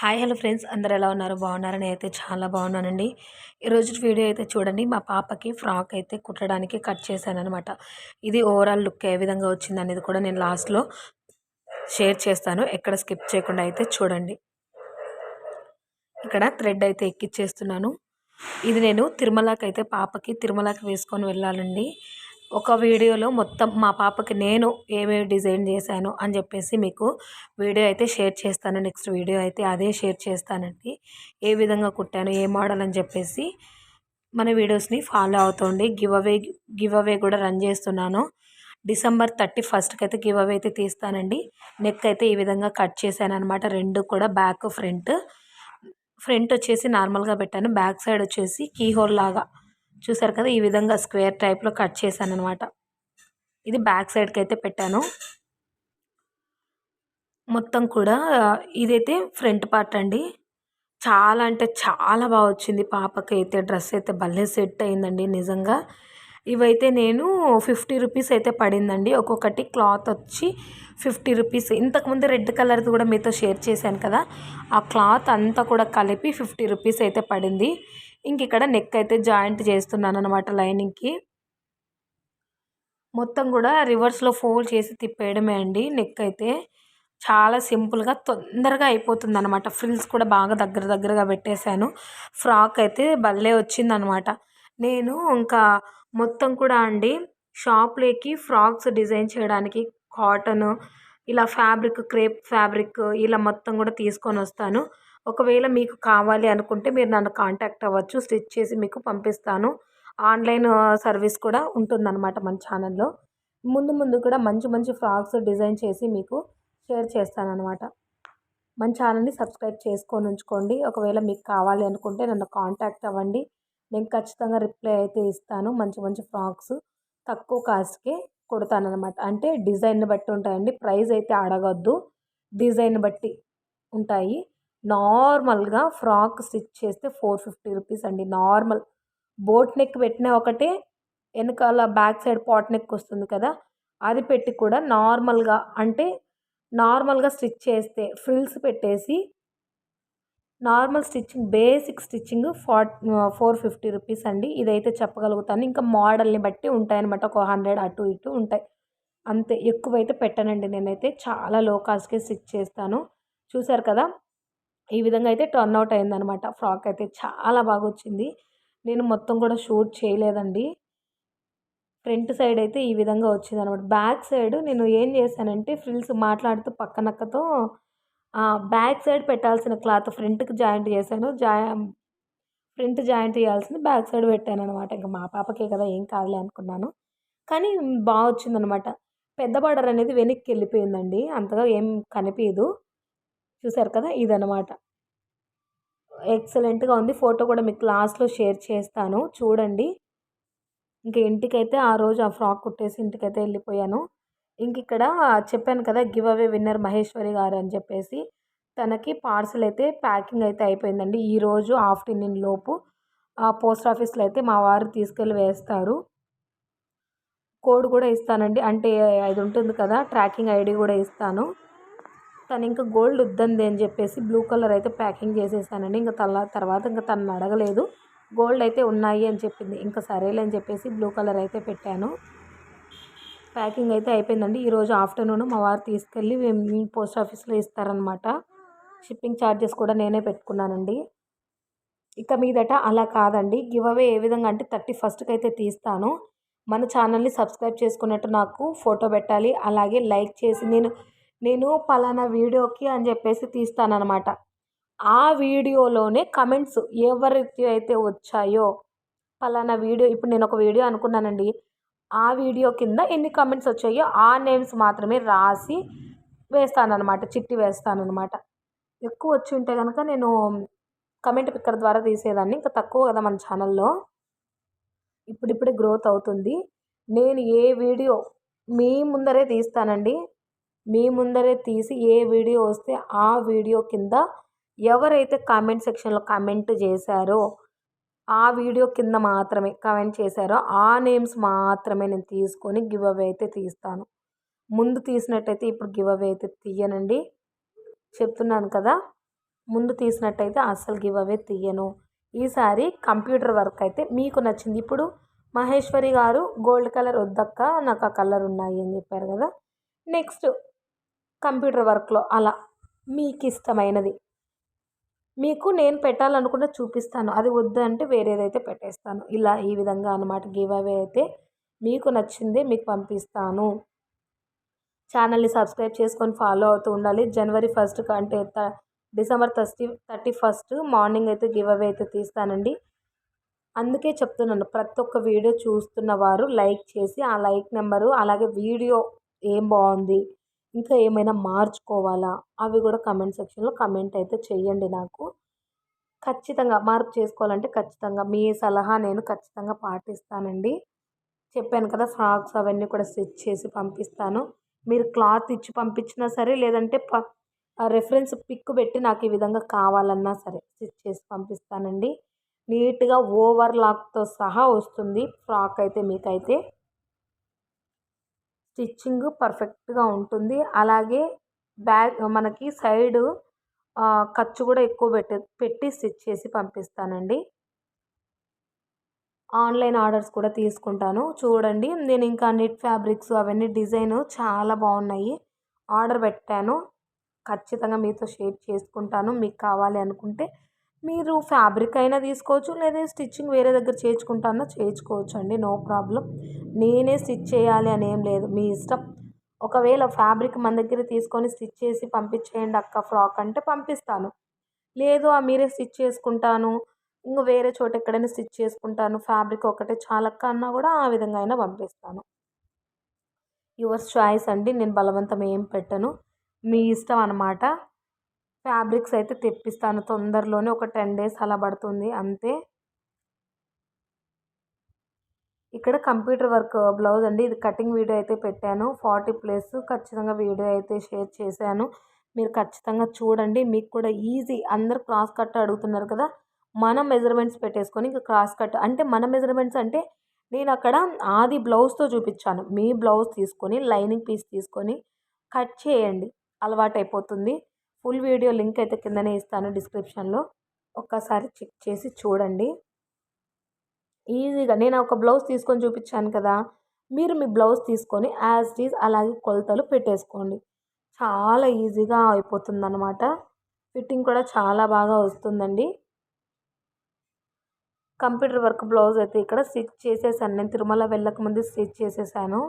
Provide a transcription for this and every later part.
Hi hello friends. అందరు ఎలా ఉన్నారు? బాగున్నారని అయితే చాలా బాగున్నానండి. ఈరోజు వీడియో అయితే చూడండి. మా పాపకి ఫ్రాక్ అయితే కుట్టడానికి కట్ చేశాను అనమాట ఇది ఓవరాల్ లుక్ ఏ విధంగా వచ్చింది అనేది కూడా నేను లాస్ట్లో షేర్ చేస్తాను. ఎక్కడ స్కిప్ చేయకుండా అయితే చూడండి. ఇక్కడ థ్రెడ్ అయితే ఎక్కిచ్చేస్తున్నాను. ఇది నేను తిరుమలకి అయితే పాపకి తిరుమలకి వేసుకొని వెళ్ళాలండి. ఒక వీడియోలో మొత్తం మా పాపకి నేను ఏమేమి డిజైన్ చేశాను అని చెప్పేసి మీకు వీడియో అయితే షేర్ చేస్తాను. నెక్స్ట్ వీడియో అయితే అదే షేర్ చేస్తానండి. ఏ విధంగా కుట్టాను ఏ మోడల్ అని చెప్పేసి మన వీడియోస్ని ఫాలో అవుతుంది. గివ్ అవే గివ్ అవే కూడా రన్ చేస్తున్నాను. డిసెంబర్ థర్టీ ఫస్ట్కి అయితే గివ్ అవే అయితే తీస్తానండి. నెక్ అయితే ఈ విధంగా కట్ చేశాను అనమాట రెండు కూడా బ్యాక్ ఫ్రంట్. ఫ్రంట్ వచ్చేసి నార్మల్గా పెట్టాను. బ్యాక్ సైడ్ వచ్చేసి కీ హోల్ లాగా చూసారు కదా ఈ విధంగా స్క్వేర్ టైప్లో కట్ చేశాను అనమాట ఇది బ్యాక్ సైడ్కి అయితే పెట్టాను. మొత్తం కూడా ఇదైతే ఫ్రంట్ పార్ట్ అండి. చాలా అంటే చాలా బాగా వచ్చింది పాపకి అయితే. డ్రెస్ అయితే భలే సెట్ అయిందండి నిజంగా. ఇవైతే నేను ఫిఫ్టీ రూపీస్ అయితే పడిందండి. ఒక్కొక్కటి క్లాత్ వచ్చి ఫిఫ్టీ రూపీస్. ఇంతకుముందు రెడ్ కలర్ది కూడా మీతో షేర్ చేశాను కదా ఆ క్లాత్ అంతా కూడా కలిపి ఫిఫ్టీ రూపీస్ అయితే పడింది. ఇంక ఇక్కడ నెక్ అయితే జాయింట్ చేస్తున్నాను అనమాట లైనింగ్కి మొత్తం కూడా రివర్స్లో ఫోల్డ్ చేసి తిప్పేయడమే అండి నెక్ అయితే. చాలా సింపుల్గా తొందరగా అయిపోతుంది అనమాట ఫ్రిల్స్ కూడా బాగా దగ్గర దగ్గరగా పెట్టేశాను. ఫ్రాక్ అయితే భలే వచ్చిందనమాట నేను ఇంకా మొత్తం కూడా అండి షాప్లోకి ఫ్రాక్స్ డిజైన్ చేయడానికి కాటన్ ఇలా ఫ్యాబ్రిక్ క్రేప్ ఫ్యాబ్రిక్ ఇలా మొత్తం కూడా తీసుకొని వస్తాను. ఒకవేళ మీకు కావాలి అనుకుంటే మీరు నన్ను కాంటాక్ట్ అవ్వచ్చు స్టిచ్ చేసి మీకు పంపిస్తాను. ఆన్లైన్ సర్వీస్ కూడా ఉంటుందన్నమాట మన ఛానల్లో. ముందు ముందు కూడా మంచి మంచి ఫ్రాక్స్ డిజైన్ చేసి మీకు షేర్ చేస్తానన్నమాట. మన ఛానల్ని సబ్స్క్రైబ్ చేసుకొని ఉంచుకోండి. ఒకవేళ మీకు కావాలి అనుకుంటే నన్ను కాంటాక్ట్ అవ్వండి. నేను ఖచ్చితంగా రిప్లై అయితే ఇస్తాను. మంచి మంచి ఫ్రాక్స్ తక్కువ కాస్ట్కే కుడతానమాట అంటే డిజైన్ బట్టి ఉంటాయండి. ప్రైస్ అయితే అడగద్దు. డిజైన్ బట్టి ఉంటాయి. నార్మల్గా ఫ్రాక్ స్టిచ్ చేస్తే ఫోర్ ఫిఫ్టీ రూపీస్ అండి. నార్మల్ బోట్ నెక్ పెట్టిన ఒకటే వెనకాల బ్యాక్ సైడ్ పాట్ నెక్ వస్తుంది కదా అది పెట్టి కూడా నార్మల్గా అంటే నార్మల్గా స్టిచ్ చేస్తే ఫ్రిల్స్ పెట్టేసి normal stitching basic stitching for four fifty rupees అండి. ఇదైతే చెప్పగలుగుతాను. ఇంకా మోడల్ని బట్టి ఉంటాయన్నమాట. ఒక హండ్రెడ్ అటు ఇటు ఉంటాయి. అంతే ఎక్కువైతే పెట్టనండి నేనైతే. చాలా లో కాస్ట్కే స్టిచ్ చేస్తాను. చూసారు కదా? ఈ విధంగా అయితే టర్న్ అవుట్ అయిందనమాట ఫ్రాక్ అయితే చాలా బాగా వచ్చింది నేను మొత్తం కూడా షూట్ చేయలేదండి. ఫ్రంట్ సైడ్ అయితే ఈ విధంగా వచ్చింది అనమాట బ్యాక్ సైడ్ నేను ఏం చేశానంటే ఫ్రిల్స్ మాట్లాడుతూ పక్కనక్కతో బ్యాక్ సైడ్ పెట్టాల్సిన క్లాత్ ఫ్రంట్కి జాయింట్ చేశాను. జా ఫ్రంట్ జాయింట్ చేయాల్సింది బ్యాక్ సైడ్ పెట్టాను అనమాట ఇంకా మా పాపకే కదా ఏం కాదులే అనుకున్నాను. కానీ బాగా వచ్చిందనమాట పెద్ద బార్డర్ అనేది వెనక్కి వెళ్ళిపోయిందండి. అంతగా ఏం కనిపించదు చూసారు కదా? ఇదనమాట ఎక్సలెంట్గా ఉంది. ఫోటో కూడా మీకు లాస్ట్లో షేర్ చేస్తాను. చూడండి. ఇంక ఇంటికైతే ఆ రోజు ఆ ఫ్రాక్ కుట్టేసి ఇంటికైతే వెళ్ళిపోయాను. ఇంక ఇక్కడ చెప్పాను కదా గివ్ అవే విన్నర్ మహేశ్వరి గారు అని చెప్పేసి. తనకి పార్సల్ అయితే ప్యాకింగ్ అయితే అయిపోయిందండి. ఈరోజు ఆఫ్టర్నూన్ లోపు పోస్ట్ ఆఫీస్లో అయితే మా వారు తీసుకెళ్ళి వేస్తారు. కోడ్ కూడా ఇస్తానండి. అంటే అది ఉంటుంది కదా ట్రాకింగ్ ఐడి కూడా ఇస్తాను. తను ఇంకా గోల్డ్ వద్దంది అని చెప్పేసి బ్లూ కలర్ అయితే ప్యాకింగ్ చేసేసానండి. ఇంకా తల తర్వాత ఇంకా తను అడగలేదు. గోల్డ్ అయితే ఉన్నాయి అని చెప్పింది. ఇంకా సరేలే అని చెప్పేసి బ్లూ కలర్ అయితే పెట్టాను. ప్యాకింగ్ అయితే అయిపోయిందండి. ఈరోజు ఆఫ్టర్నూన్ మా వారు తీసుకెళ్ళి పోస్ట్ ఆఫీస్లో ఇస్తారనమాట షిప్పింగ్ ఛార్జెస్ కూడా నేనే పెట్టుకున్నానండి. ఇక మీదట అలా కాదండి. గివ్ అవే ఏ విధంగా అంటే థర్టీ ఫస్ట్కి అయితే తీస్తాను. మన ఛానల్ని సబ్స్క్రైబ్ చేసుకున్నట్టు నాకు ఫోటో పెట్టాలి. అలాగే లైక్ చేసి నేను నేను పలానా వీడియోకి అని చెప్పేసి తీస్తానన్నమాట. ఆ వీడియోలోనే కమెంట్స్ ఎవరికి అయితే వచ్చాయో పలానా వీడియో ఇప్పుడు నేను ఒక వీడియో అనుకున్నానండి. ఆ వీడియో కింద ఎన్ని కమెంట్స్ వచ్చాయో ఆ నేమ్స్ మాత్రమే రాసి వేస్తానన్నమాట చిట్టి వేస్తానన్నమాట. ఎక్కువ వచ్చి ఉంటే కనుక నేను కమెంట్ పిక్కర్ ద్వారా తీసేదాన్ని ఇంకా తక్కువ కదా మన ఛానల్లో ఇప్పుడిప్పుడే గ్రోత్ అవుతుంది. నేను ఏ వీడియో మీ ముందరే తీస్తానండి. మీ ముందరే తీసి ఏ వీడియో వస్తే ఆ వీడియో కింద ఎవరైతే కామెంట్ సెక్షన్లో కామెంట్ చేశారో ఆ వీడియో కింద మాత్రమే కామెంట్ చేశారో ఆ నేమ్స్ మాత్రమే నేను తీసుకొని గివ్ అవే అయితే తీస్తాను. ముందు తీసినట్టయితే ఇప్పుడు గివ్ అవే అయితే తీయనండి. చెప్తున్నాను కదా ముందు తీసినట్టయితే అస్సలు గివ్ అవే తీయను. ఈసారి కంప్యూటర్ వర్క్ అయితే మీకు నచ్చింది. ఇప్పుడు మహేశ్వరి గారు గోల్డ్ కలర్ వద్దక్క నాకు ఆ కలర్ ఉన్నాయి అని చెప్పారు కదా. నెక్స్ట్ కంప్యూటర్ వర్క్లో అలా మీకు ఇష్టమైనది మీకు నేను పెట్టాలనుకున్న చూపిస్తాను. అది వద్దు అంటే వేరేదైతే పెట్టేస్తాను. ఇలా ఈ విధంగా అనమాట గివ్ అవే అయితే మీకు నచ్చింది మీకు పంపిస్తాను. ఛానల్ని సబ్స్క్రైబ్ చేసుకొని ఫాలో అవుతూ ఉండాలి. జనవరి ఫస్ట్ అంటే December thirty thirty first morning అయితే గివ్ అవే అయితే తీస్తానండి. అందుకే చెప్తున్నాను. ప్రతి ఒక్క వీడియో చూస్తున్న వారు లైక్ చేసి ఆ లైక్ నెంబరు అలాగే వీడియో ఏం బాగుంది ఇంకా ఏమైనా మార్చుకోవాలా? అవి కూడా కమెంట్ సెక్షన్లో కమెంట్ అయితే చేయండి నాకు. ఖచ్చితంగా మార్పు చేసుకోవాలంటే ఖచ్చితంగా మీ సలహా నేను ఖచ్చితంగా పాటిస్తానండి. చెప్పాను కదా ఫ్రాక్స్ అవన్నీ కూడా స్టిచ్ చేసి పంపిస్తాను. మీరు క్లాత్ ఇచ్చి పంపించినా సరే లేదంటే ప రెఫరెన్స్ పిక్ పెట్టి నాకు ఈ విధంగా కావాలన్నా సరే స్టిచ్ చేసి పంపిస్తానండి. నీట్గా ఓవర్ లాక్తో సహా వస్తుంది ఫ్రాక్ అయితే మీకైతే. స్టిచ్చింగ్ పర్ఫెక్ట్గా ఉంటుంది. అలాగే బ్యాక్ మనకి సైడు ఖర్చు కూడా ఎక్కువ పెట్టి పెట్టి స్టిచ్ చేసి పంపిస్తానండి. ఆన్లైన్ ఆర్డర్స్ కూడా తీసుకుంటాను. చూడండి నేను ఇంకా నెట్ ఫ్యాబ్రిక్స్ అవన్నీ డిజైన్ చాలా బాగున్నాయి. ఆర్డర్ పెట్టాను. ఖచ్చితంగా మీతో షేర్ చేసుకుంటాను. మీకు కావాలి అనుకుంటే మీరు ఫ్యాబ్రిక్ అయినా తీసుకోవచ్చు లేదా స్టిచ్చింగ్ వేరే దగ్గర చేయించుకుంటానో చేయించుకోవచ్చు అండి నో ప్రాబ్లం నేనే స్టిచ్ చేయాలి అని ఏం లేదు మీ ఇష్టం. ఒకవేళ ఫ్యాబ్రిక్ మన దగ్గర తీసుకొని స్టిచ్ చేసి పంపించేయండి అక్క ఫ్రాక్ అంటే పంపిస్తాను. లేదు ఆ మీరే స్టిచ్ చేసుకుంటాను ఇంకా వేరే చోట ఎక్కడైనా స్టిచ్ చేసుకుంటాను ఫ్యాబ్రిక్ ఒకటే చాలక్క అన్నా కూడా ఆ విధంగా అయినా పంపిస్తాను. యువర్స్ చాయిస్ అండి నేను బలవంతం ఏం పెట్టను. మీ ఇష్టం అనమాట ఫ్యాబ్రిక్స్ అయితే తెప్పిస్తాను. తొందరలోనే ఒక టెన్ డేస్ అలా పడుతుంది. అంతే. ఇక్కడ కంప్యూటర్ వర్క్ బ్లౌజ్ అండి. ఇది కటింగ్ వీడియో అయితే పెట్టాను. ఫార్టీ ప్లస్ ఖచ్చితంగా వీడియో అయితే షేర్ చేశాను. మీరు ఖచ్చితంగా చూడండి. మీకు కూడా ఈజీ. అందరు క్రాస్ కట్ అడుగుతున్నారు కదా. మన మెజర్మెంట్స్ పెట్టేసుకొని ఇంకా క్రాస్ కట్. అంటే మన మెజర్మెంట్స్ అంటే నేను అక్కడ ఆది బ్లౌజ్తో చూపించాను. మీ బ్లౌజ్ తీసుకొని లైనింగ్ పీస్ తీసుకొని కట్ చేయండి. అలవాటు అయిపోతుంది ఫుల్ వీడియో లింక్ అయితే కిందనే ఇస్తాను డిస్క్రిప్షన్లో. ఒక్కసారి చెక్ చేసి చూడండి. ఈజీగా నేను ఒక బ్లౌజ్ తీసుకొని చూపించాను కదా మీరు మీ బ్లౌజ్ తీసుకొని యాజ్ ఈజ్ అలాగే కొలతలు పెట్టేసుకోండి. చాలా ఈజీగా అయిపోతుందన్నమాట. ఫిట్టింగ్ కూడా చాలా బాగా వస్తుందండి. కంప్యూటర్ వర్క్ బ్లౌజ్ అయితే ఇక్కడ స్టిచ్ చేసేసాను. నేను తిరుమల వెళ్ళక ముందు స్టిచ్ చేసేసాను.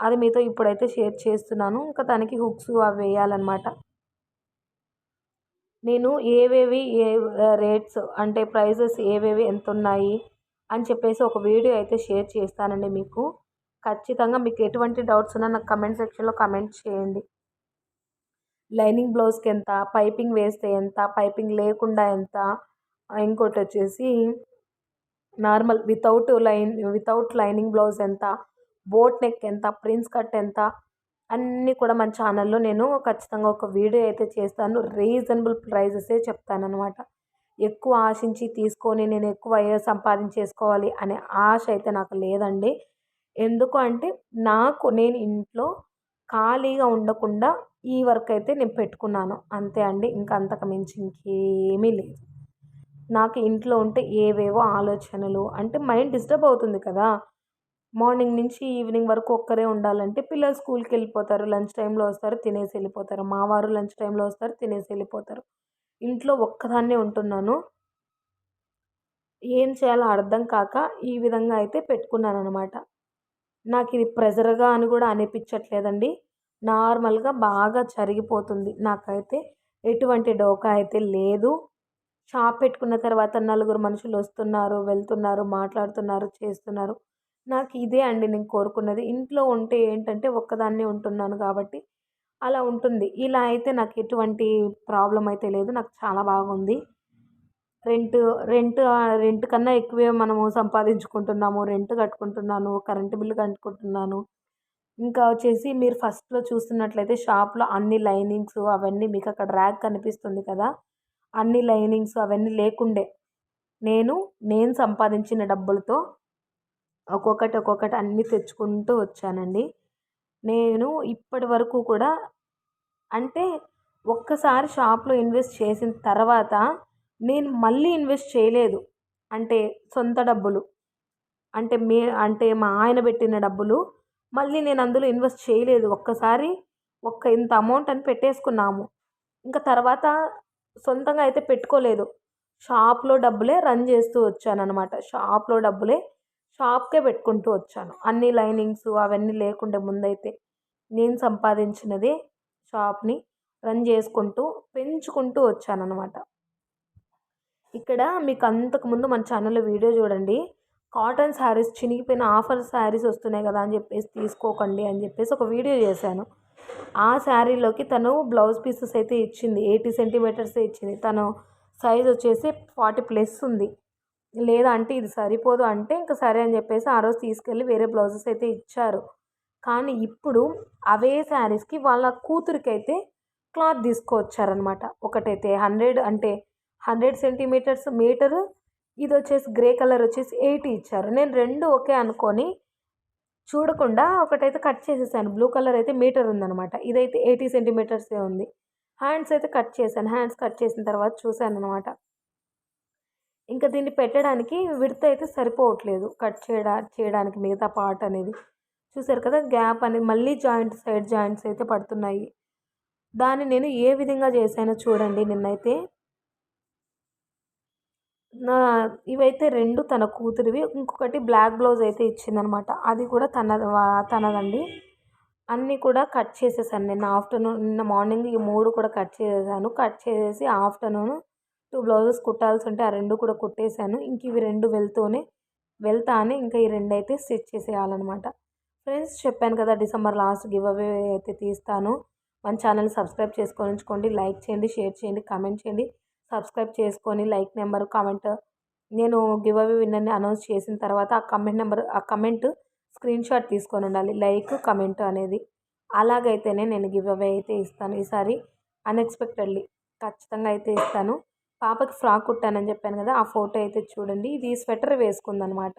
అది మీతో ఇప్పుడైతే షేర్ చేస్తున్నాను. ఇంకా దానికి హుక్స్ అవి వేయాలన్నమాట. నేను ఏవేవి ఏ రేట్స్ అంటే ప్రైజెస్ ఏవేవి ఎంత ఉన్నాయి అని చెప్పేసి ఒక వీడియో అయితే షేర్ చేస్తానండి మీకు. ఖచ్చితంగా మీకు ఎటువంటి డౌట్స్ ఉన్నా నాకు కమెంట్ సెక్షన్లో కమెంట్ చేయండి. లైనింగ్ బ్లౌజ్కి ఎంత పైపింగ్ వేస్తే ఎంత పైపింగ్ లేకుండా ఎంత ఇంకోటి వచ్చేసి normal without line without lining blouse ఎంత బోట్ నెక్ ఎంత ప్రిన్స్ కట్ ఎంత అన్నీ కూడా మన ఛానల్లో నేను ఖచ్చితంగా ఒక వీడియో అయితే చేస్తాను. రీజనబుల్ ప్రైజెసే చెప్తానమాట ఎక్కువ ఆశించి తీసుకొని నేను ఎక్కువ సంపాదించేసుకోవాలి అనే ఆశ అయితే నాకు లేదండి. ఎందుకు అంటే నాకు నేను ఇంట్లో ఖాళీగా ఉండకుండా ఈ వర్క్ అయితే నేను పెట్టుకున్నాను. అంతే అండి. ఇంకా అంతకు మించి ఇంకేమీ లేదు. నాకు ఇంట్లో ఉంటే ఏవేవో ఆలోచనలు అంటే మైండ్ డిస్టర్బ్ అవుతుంది కదా. మార్నింగ్ నుంచి ఈవినింగ్ వరకు ఒక్కరే ఉండాలంటే పిల్లలు స్కూల్కి వెళ్ళిపోతారు లంచ్ టైంలో వస్తారు తినేసి వెళ్ళిపోతారు. మావారు లంచ్ టైంలో వస్తారు తినేసి వెళ్ళిపోతారు. ఇంట్లో ఒక్కదాన్నే ఉంటున్నాను. ఏం చేయాలో అర్థం కాక ఈ విధంగా అయితే పెట్టుకున్నాను అనమాట నాకు ఇది ప్రెజర్గా అని కూడా అనిపించట్లేదండి. నార్మల్గా బాగా జరిగిపోతుంది. నాకైతే ఎటువంటి డోకా అయితే లేదు. షాప్ పెట్టుకున్న తర్వాత నలుగురు మనుషులు వస్తున్నారు వెళ్తున్నారు మాట్లాడుతున్నారు చేస్తున్నారు. నాకు ఇదే అండి నేను కోరుకున్నది. ఇంట్లో ఉంటే ఏంటంటే ఒక్కదాన్నే ఉంటున్నాను కాబట్టి అలా ఉంటుంది. ఇలా అయితే నాకు ఎటువంటి ప్రాబ్లం అయితే లేదు. నాకు చాలా బాగుంది. రెంట్ రెంట్ రెంట్ కన్నా ఎక్కువే మనము సంపాదించుకుంటున్నాము. రెంట్ కట్టుకుంటున్నాను కరెంటు బిల్లు కట్టుకుంటున్నాను. ఇంకా వచ్చేసి మీరు ఫస్ట్లో చూస్తున్నట్లయితే షాప్లో అన్ని లైనింగ్స్ అవన్నీ మీకు అక్కడ ర్యాక్ కనిపిస్తుంది కదా. అన్ని లైనింగ్స్ అవన్నీ లేకుండే. నేను నేను సంపాదించిన డబ్బులతో ఒక్కొక్కటి ఒక్కొక్కటి అన్నీ తెచ్చుకుంటూ వచ్చానండి. నేను ఇప్పటి వరకు కూడా అంటే ఒక్కసారి షాప్లో ఇన్వెస్ట్ చేసిన తర్వాత నేను మళ్ళీ ఇన్వెస్ట్ చేయలేదు. అంటే సొంత డబ్బులు. అంటే మే అంటే మా ఆయన పెట్టిన డబ్బులు మళ్ళీ నేను అందులో ఇన్వెస్ట్ చేయలేదు. ఒక్కసారి ఒక్క ఇంత అమౌంట్ అని పెట్టేసుకున్నాము. ఇంకా తర్వాత సొంతంగా అయితే పెట్టుకోలేదు. షాప్లో డబ్బులే రన్ చేస్తూ వచ్చాను అనమాట షాప్లో డబ్బులే షాప్కే పెట్టుకుంటూ వచ్చాను. అన్ని లైనింగ్స్ అవన్నీ లేకుండా ముందైతే నేను సంపాదించినదే షాప్ని రన్ చేసుకుంటూ పెంచుకుంటూ వచ్చాను అనమాట ఇక్కడ మీకు అంతకుముందు మన ఛానల్లో వీడియో చూడండి. కాటన్ శారీస్ చినిగిపోయిన ఆఫర్ శారీస్ వస్తున్నాయి కదా అని చెప్పేసి తీసుకోకండి అని చెప్పేసి ఒక వీడియో చేశాను. ఆ శారీలోకి తను బ్లౌజ్ పీసెస్ అయితే ఇచ్చింది. ఎయిటీ సెంటీమీటర్సే ఇచ్చింది. తను సైజ్ వచ్చేసి ఫార్టీ ప్లస్ ఉంది. లేదా అంటే ఇది సరిపోదు అంటే ఇంకా సరే అని చెప్పేసి ఆ రోజు తీసుకెళ్ళి వేరే బ్లౌజెస్ అయితే ఇచ్చారు. కానీ ఇప్పుడు అవే శారీస్కి వాళ్ళ కూతురికైతే క్లాత్ తీసుకొచ్చారనమాట ఒకటైతే హండ్రెడ్ అంటే హండ్రెడ్ సెంటీమీటర్స్ మీటరు ఇది వచ్చేసి గ్రే కలర్ వచ్చేసి ఎయిటీ ఇచ్చారు. నేను రెండు ఒకే అనుకొని చూడకుండా ఒకటైతే కట్ చేసేసాను. బ్లూ కలర్ అయితే మీటర్ ఉందనమాట ఇదైతే ఎయిటీ సెంటీమీటర్సే ఉంది. హ్యాండ్స్ అయితే కట్ చేశాను. హ్యాండ్స్ కట్ చేసిన తర్వాత చూశాను అనమాట ఇంకా దీన్ని పెట్టడానికి విడత అయితే సరిపోవట్లేదు. కట్ చేయడా చేయడానికి మిగతా పార్ట్ అనేది. చూసారు కదా గ్యాప్ అనేది మళ్ళీ జాయింట్ సైడ్ జాయింట్స్ అయితే పడుతున్నాయి. దాన్ని నేను ఏ విధంగా చేశానో చూడండి నిన్నైతే. నా ఇవైతే రెండు తన కూతురివి. ఇంకొకటి బ్లాక్ బ్లౌజ్ అయితే ఇచ్చిందనమాట. అది కూడా తన తనదండి. అన్నీ కూడా కట్ చేసేసాను నిన్న ఆఫ్టర్నూన్ నిన్న మార్నింగ్ ఈ మూడు కూడా కట్ చేసేసాను. కట్ చేసేసి ఆఫ్టర్నూన్ టూ బ్లౌజెస్ కుట్టాల్సి ఉంటే ఆ రెండు కూడా కుట్టేశాను. ఇంక ఇవి రెండు వెళ్తూనే వెళ్తానే ఇంకా ఈ రెండు అయితే స్టిచ్ చేసేయాలన్నమాట. ఫ్రెండ్స్ చెప్పాను కదా డిసెంబర్ లాస్ట్ గివ్ అవే అయితే తీస్తాను. మన ఛానల్ సబ్స్క్రైబ్ చేసుకొని ఉంచుకోండి లైక్ చేయండి షేర్ చేయండి కామెంట్ చేయండి. సబ్స్క్రైబ్ చేసుకొని లైక్ నెంబర్ కామెంట్. నేను గివ్ అవే విన్నర్ని అనౌన్స్ చేసిన తర్వాత ఆ కమెంట్ నెంబర్ ఆ కమెంట్ స్క్రీన్ షాట్ తీసుకొని ఉండాలి. లైక్ కమెంట్ అనేది. అలాగైతేనే నేను గివ్ అవే అయితే ఇస్తాను. ఈసారి అన్ఎక్స్పెక్టెడ్లీ ఖచ్చితంగా అయితే ఇస్తాను. పాపకి ఫ్రాక్ కుట్టానని చెప్పాను కదా ఆ ఫోటో అయితే చూడండి. ఇది స్వెటర్ వేసుకుందనమాట.